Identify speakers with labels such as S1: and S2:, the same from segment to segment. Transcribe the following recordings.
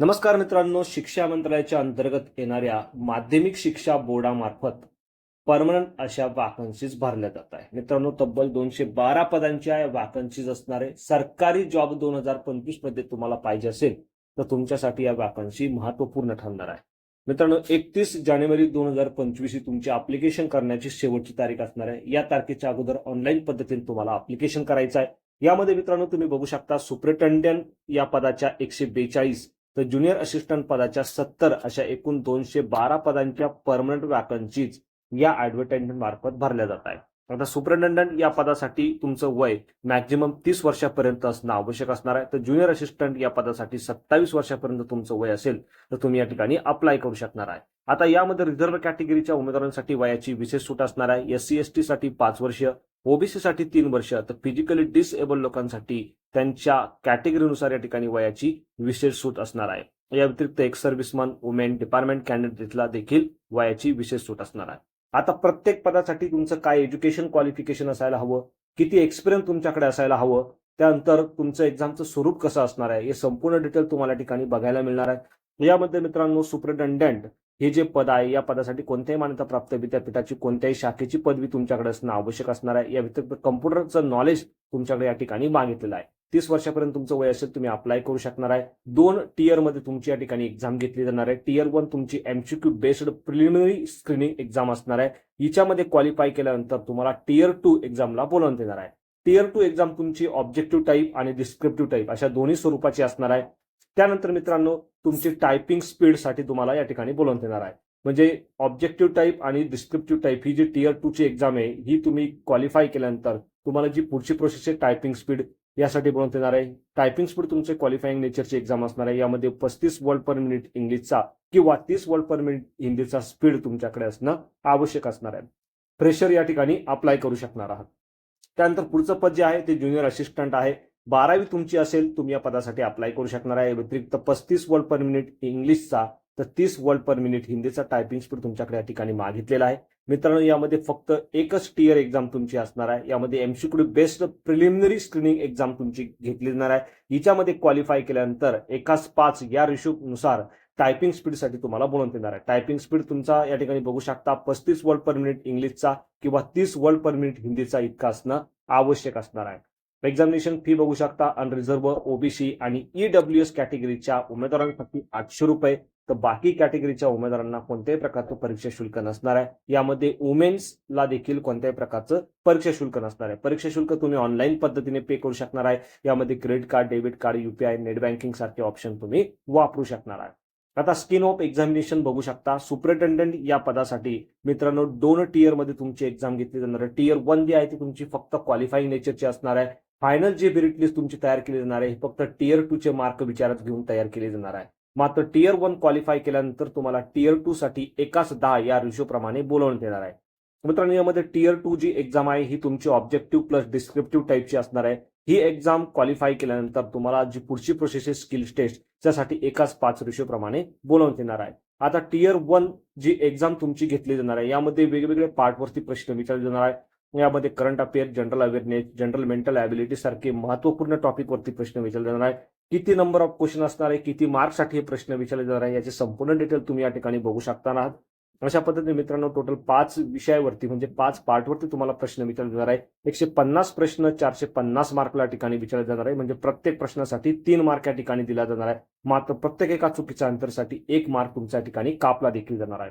S1: नमस्कार मित्रांनो शिक्षा मंत्रालयाच्या अंतर्गत येणाऱ्या माध्यमिक शिक्षा बोर्डामार्फत परमनंट अशा वॅकन्सीज भरल्या जात आहे मित्रांनो तब्बल दोनशे बारा पदांच्या वॅकन्सीज असणारे सरकारी जॉब दोन हजार पंचवीसमध्ये तुम्हाला पाहिजे असेल तर तुमच्यासाठी या वॅकन्सी महत्त्वपूर्ण ठरणार आहे. मित्रांनो एकतीस जानेवारी दोन हजार पंचवीस ही तुमची अप्लिकेशन करण्याची शेवटची तारीख असणार आहे. या तारखेच्या अगोदर ऑनलाईन पद्धतीने तुम्हाला अप्लिकेशन करायचं आहे. यामध्ये मित्रांनो तुम्ही बघू शकता सुप्रिटेंडंट या पदाच्या एकशे बेचाळीस तर ज्युनियर असिस्टंट पदाच्या सत्तर अशा एकूण दोनशे बारा पदांच्या परमनंट वॅकन्सीज या ऍडव्हर्टाइजमेंट मार्फत भरल्या जात आहे आता सुपरिटेंडंट या पदासाठी तुमचं वय मॅक्झिमम तीस वर्षापर्यंत असणं आवश्यक असणार आहे. तर ज्युनियर असिस्टंट या पदासाठी सत्तावीस वर्षापर्यंत तुमचं वय असेल तर तुम्ही या ठिकाणी अप्लाय करू शकणार आहे. आता यामध्ये रिझर्व्ह कॅटेगरीच्या उमेदवारांसाठी वयाची विशेष सूट असणार आहे. एस सी एस टीसाठी पाच वर्ष ओबीसी साठी तीन वर्ष तर फिजिकली डिसेबल लोकांसाठी त्यांच्या कॅटेगरीनुसार या ठिकाणी वयाची विशेष सूट असणार आहे. या व्यतिरिक्त एक सर्व्हिसमन वुमेन डिपार्टमेंट कॅन्डिडेटला देखील वयाची विशेष सूट असणार आहे. आता प्रत्येक पदासाठी तुमचं काय एज्युकेशन क्वालिफिकेशन असायला हवं? किती एक्सपिरियन्स तुमच्याकडे असायला हवं? त्यानंतर तुमचं एक्झामचं स्वरूप कसं असणार आहे? हे संपूर्ण डिटेल तुम्हाला ठिकाणी बघायला मिळणार आहे. यामध्ये मित्रांनो सुप्रिटेंडंट हे जे पद आहे या पदासाठी कोणत्याही मान्यता प्राप्त विद्यापीठाची कोणत्याही शाखेची पदवी तुमच्याकडे असणं आवश्यक असणार आहे. या व्यतिरिक्त कम्प्युटरचं नॉलेज तुमच्याकडे या ठिकाणी मागितलेलं आहे. तीस वर्षापर्यंत तुमचं वय असेल तुम्ही अप्लाय करू शकणार आहे. दोन टीयरमध्ये तुमची या ठिकाणी एक्झाम घेतली जाणार आहे. टीयर वन तुमची MCQ based preliminary screening exam असणार आहे. हिच्यामध्ये क्वालिफाय केल्यानंतर तुम्हाला टीयर टू एक्झामला बोलवण्यात येणार आहे. टीयर टू एक्झाम तुमची ऑब्जेक्टिव्ह टाईप आणि डिस्क्रिप्टिव्ह टाईप अशा दोन्ही स्वरूपाची असणार आहे. त्यानंतर मित्रांनो तुमची टायपिंग स्पीडसाठी तुम्हाला या ठिकाणी बोलवून देणार आहे. म्हणजे ऑब्जेक्टिव्ह टाईप आणि डिस्क्रिप्टिव्ह टाईप ही जी टीयर टू ची एक्झाम आहे ही तुम्ही क्वालिफाय केल्यानंतर तुम्हाला जी पुढची प्रोसेस आहे टायपिंग स्पीड यासाठी बोलवून येणार आहे. टायपिंग स्पीड तुमचे क्वालिफाईंग नेचरची एक्झाम असणार आहे. यामध्ये पस्तीस वर्ड पर मिनिट इंग्लिशचा किंवा तीस वर्ड पर मिनिट हिंदीचा स्पीड तुमच्याकडे असणं आवश्यक असणार आहे. प्रेशर या ठिकाणी अप्लाय करू शकणार आहात. त्यानंतर पुढचं पद जे आहे ते ज्युनियर असिस्टंट आहे. बारावी तुमची असेल तुम्ही या पदासाठी अप्लाय करू शकणार आहे. व्यतिरिक्त पस्तीस वर्ड पर मिनिट इंग्लिशचा तर तीस वर्ड पर मिनिट हिंदीचा टायपिंग स्पीड तुमच्याकडे या ठिकाणी मागितलेला आहे. मित्रांनो यामध्ये फक्त एकच टीयर एक्झाम तुमची असणार आहे. यामध्ये MCQ based preliminary screening exam तुमची घेतली जाणार आहे. हिच्यामध्ये क्वालिफाय केल्यानंतर एकाच पाच या नुसार टायपिंग स्पीडसाठी तुम्हाला बोलवून येणार आहे. टायपिंग स्पीड तुमचा या ठिकाणी बघू शकता पस्तीस वर्ड पर मिनिट इंग्लिशचा किंवा तीस वर्ड पर मिनिट हिंदीचा इतका असणं आवश्यक असणार आहे. एक्झामिनेशन फी बघू शकता. अनरिझर्व्ह ओबीसी आणि ईडब्ल्यू एस कॅटेगरीच्या उमेदवारांसाठी आठशे रुपये. तर बाकी कॅटेगरीच्या उमेदवारांना कोणत्याही प्रकारचं परीक्षा शुल्क नसणार आहे. यामध्ये वुमेन्सला देखील कोणत्याही प्रकारचं परीक्षा शुल्क नसणार आहे. परीक्षा शुल्क तुम्ही ऑनलाईन पद्धतीने पे करू शकणार आहे. यामध्ये credit card debit card UPI net banking सारखे ऑप्शन तुम्ही वापरू शकणार आहे. आता स्किन ऑफ एक्झामिनेशन बघू शकता. सुपरिटेंडंट या पदासाठी मित्रांनो दोन टीयरमध्ये तुमची एक्झाम घेतली जाणार आहे. टीयर वन जी आहे ती तुमची फक्त क्वालिफाईंग नेचरची असणार आहे. फायनल जे मेरिट लिस्ट तुमची तयार केली जाणार आहे फक्त टीयर टू चे मार्क विचारात घेऊन तयार केले जाणार आहे. मात्र टीयर वन क्वालिफाय केल्यानंतर तुम्हाला टीयर टू साठी एकाच दहा या रेशो प्रमाणे बोलवण्यात येणार आहे. मित्रांनो यामध्ये टीयर टू जी एक्झाम आहे ही तुमची ऑब्जेक्टिव्ह प्लस डिस्क्रिप्टिव्ह टाईपची असणार आहे. ही एक्झाम क्वालिफाय केल्यानंतर तुम्हाला जी पुढची प्रोसेस आहे स्किल टेस्ट त्यासाठी एकाच पाच रेशो प्रमाणे बोलवण्यात येणार आहे. आता टीयर वन जी एक्झाम तुमची घेतली जाणार आहे यामध्ये वेगवेगळे पार्टवरती प्रश्न विचारले जाणार आहे. यामध्ये current affair general awareness general mental ability सारखे महत्त्वपूर्ण टॉपिकवरती प्रश्न विचारले जाणार आहे किती नंबर ऑफ क्वेश्चन असणार आहे किती मार्क्ससाठी हे प्रश्न विचारले जाणार आहे याचे संपूर्ण डिटेल तुम्ही या ठिकाणी बघू शकता आहात अशा पद्धतीने मित्रांनो टोटल पाच विषयावरती म्हणजे पाच पार्टवरती तुम्हाला प्रश्न विचारले जाणार आहे एकशे पन्नास प्रश्न चारशे पन्नास मार्कला ठिकाणी विचारले जाणार आहे म्हणजे प्रत्येक प्रश्नासाठी तीन मार्क या ठिकाणी दिला जाणार आहे. मात्र प्रत्येक एका चुकीच्या अंतरसाठी एक मार्क तुमच्या ठिकाणी कापला देखील जाणार आहे.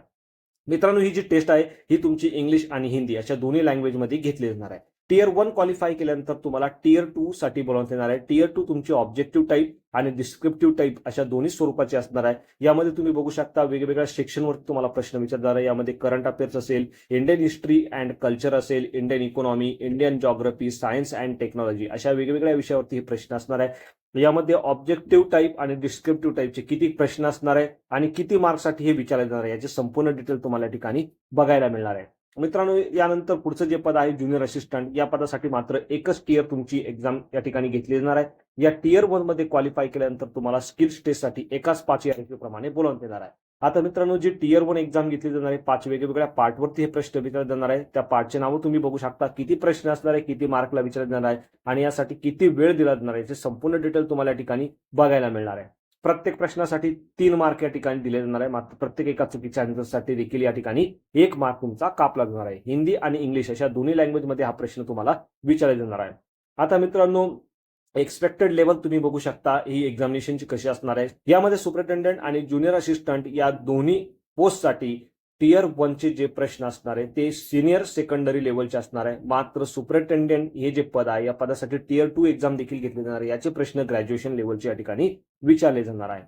S1: मित्रांनो ही जी टेस्ट आहे ही तुमची इंग्लिश आणि हिंदी अशा दोन्ही लँग्वेजमध्ये घेतली जाणार आहे. टियर वन क्वालिफाय केल्यानंतर तुम्हाला टियर टू साठी बोलवण्यात येणार आहे. टियर टू तुमची ऑब्जेक्टिव्ह टाईप आणि डिस्क्रिप्टिव्ह टाईप अशा दोन्ही स्वरूपाची असणार आहे. यामध्ये तुम्ही बघू शकता वेगवेगळ्या सेक्शनवर तुम्हाला प्रश्न विचारणार आहे. यामध्ये करंट अफेअर्स असेल इंडियन हिस्ट्री अँड कल्चर असेल Indian economy Indian geography science and technology अशा वेगवेगळ्या विषयावरती हे प्रश्न असणार आहे. यामध्ये ऑब्जेक्टिव्ह टाईप आणि डिस्क्रिप्टिव्ह टाईपचे किती प्रश्न असणार आहे आणि किती मार्कसाठी हे विचारले जाणार आहे याचे संपूर्ण डिटेल तुम्हाला या ठिकाणी बघायला मिळणार आहे. मित्रांनो यानंतर पुढचं जे पद आहे ज्युनियर असिस्टंट या पदासाठी मात्र एकच टियर तुमची एक्झाम या ठिकाणी घेतली जाणार आहे. या टियर वनमध्ये क्वालिफाय केल्यानंतर तुम्हाला स्किल्स टेस्टसाठी एकाच पाच या प्रमाणे बोलवण्यात येणार आहे. आता मित्रांनो जी टियर वन एक्झाम घेतली जाणार आहे पाच वेगवेगळ्या पार्टवरती हे प्रश्न विचारले जाणार आहे. त्या पार्टचे नावं तुम्ही बघू शकता. किती प्रश्न असणार आहे किती मार्कला विचारले जाणार आहे आणि यासाठी किती वेळ दिला जाणार आहे याचे संपूर्ण डिटेल तुम्हाला या ठिकाणी बघायला मिळणार आहे. प्रत्येक प्रश्नासाठी तीन मार्क या ठिकाणी दिले जाणार आहे. मात्र प्रत्येक एका चुकीच्या आन्सरसाठी देखील या ठिकाणी एक मार्क तुमचा कापला जाणार आहे. हिंदी आणि इंग्लिश अशा दोन्ही लँग्वेजमध्ये हा प्रश्न तुम्हाला विचारला जाणार आहे. आता मित्रांनो एक्सपेक्टेड लेवल तुम्ही बघू शकता. ही एक्झामिनेशनची कशी असणार आहे? यामध्ये सुपरिटेंडंट आणि ज्युनियर असिस्टंट या दोन्ही पोस्टसाठी टियर वनचे जे प्रश्न असणार आहे ते सिनियर सेकंडरी लेवलचे असणार आहे. मात्र सुपरिटेंडेंट हे जे पद आहे या पदासाठी टियर टू एक्झाम देखील घेतले जाणार आहे. याचे प्रश्न ग्रॅज्युएशन लेवलचे या ठिकाणी विचारले जाणार आहे.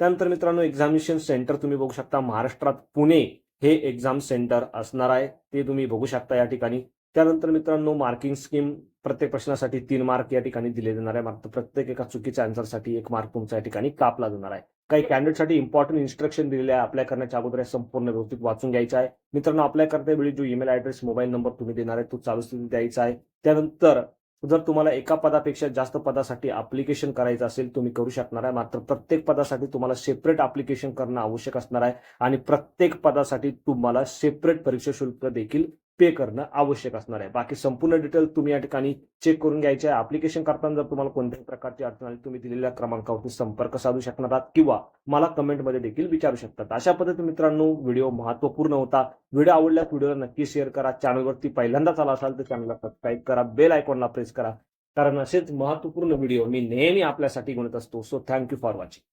S1: त्यानंतर मित्रांनो एक्झामिनेशन सेंटर तुम्ही बघू शकता. महाराष्ट्रात पुणे हे एक्झाम सेंटर असणार आहे. ते तुम्ही बघू शकता या ठिकाणी. त्यानंतर मित्रांनो मार्किंग स्कीम प्रत्येक प्रश्नासाठी तीन मार्क या ठिकाणी दिले जाणार आहे. मात्र प्रत्येक एका चुकीच्या आन्सरसाठी एक मार्क तुमचा या ठिकाणी कापला जाणार आहे. काही कॅन्डिडेटसाठी इम्पॉर्टंट इन्स्ट्रक्शन दिलेले आहे. अप्लाय करण्याच्या अगोदर संपूर्ण व्यवस्थित वाचून घ्यायचं आहे. मित्रांनो अप्लाय करते वेळी जो ईमेल ऍड्रेस मोबाईल नंबर तुम्ही देणार आहे तो चालू स्थितीत द्यायचा आहे. त्यानंतर जर तुम्हाला एका पदापेक्षा जास्त पदासाठी अप्लिकेशन करायचं असेल तुम्ही करू शकणार आहे. मात्र प्रत्येक पदासाठी तुम्हाला सेपरेट अप्लिकेशन करणं आवश्यक असणार आहे. आणि प्रत्येक पदासाठी तुम्हाला सेपरेट परीक्षा शुल्क देखील पे करणं आवश्यक असणार आहे. बाकी संपूर्ण डिटेल तुम्ही या ठिकाणी चेक करून घ्यायचे आहे. अप्लिकेशन करताना जर तुम्हाला कोणत्याही प्रकारची अडचण आली तुम्ही दिलेल्या क्रमांकावरती संपर्क साधू शकणार आहात किंवा मला कमेंटमध्ये देखील विचारू शकतात. अशा पद्धतीने मित्रांनो व्हिडिओ महत्त्वपूर्ण होता. व्हिडिओ आवडल्यास व्हिडिओला नक्की शेअर करा. चॅनलवरती पहिल्यांदाच आला असाल तर चॅनलला सबस्क्राईब करा. बेल आयकॉनला प्रेस करा. कारण असेच महत्त्वपूर्ण व्हिडिओ मी नेहमी आपल्यासाठी गुणत असतो. So thank you for watching